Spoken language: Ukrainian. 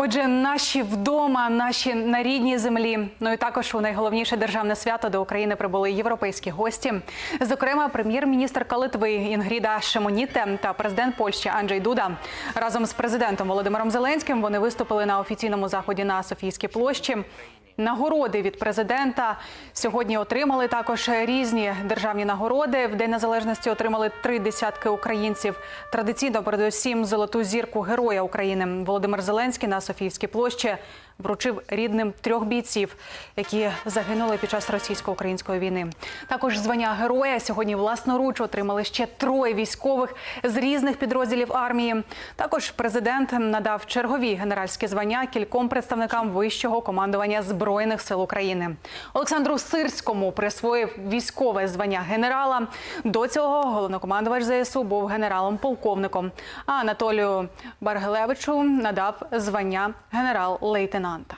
Отже, наші вдома, наші на рідній землі. Ну і також у найголовніше державне свято до України прибули європейські гості. Зокрема, прем'єр-міністрка Литви Інгріда Шемоніте та президент Польщі Анджей Дуда разом з президентом Володимиром Зеленським вони виступили на офіційному заході на Софійській площі. Нагороди від президента сьогодні отримали також різні державні нагороди. В День Незалежності отримали три десятки українців. Традиційно, передусім, золоту зірку Героя України Володимир Зеленський на Софіївській площі вручив рідним трьох бійців, які загинули під час російсько-української війни. Також звання героя сьогодні власноруч отримали ще троє військових з різних підрозділів армії. Також президент надав чергові генеральські звання кільком представникам вищого командування збройних сил України. Олександру Сирському присвоїв військове звання генерала. До цього головнокомандувач ЗСУ був генералом-полковником. А Анатолію Баргелевичу надав звання ಅಂತ.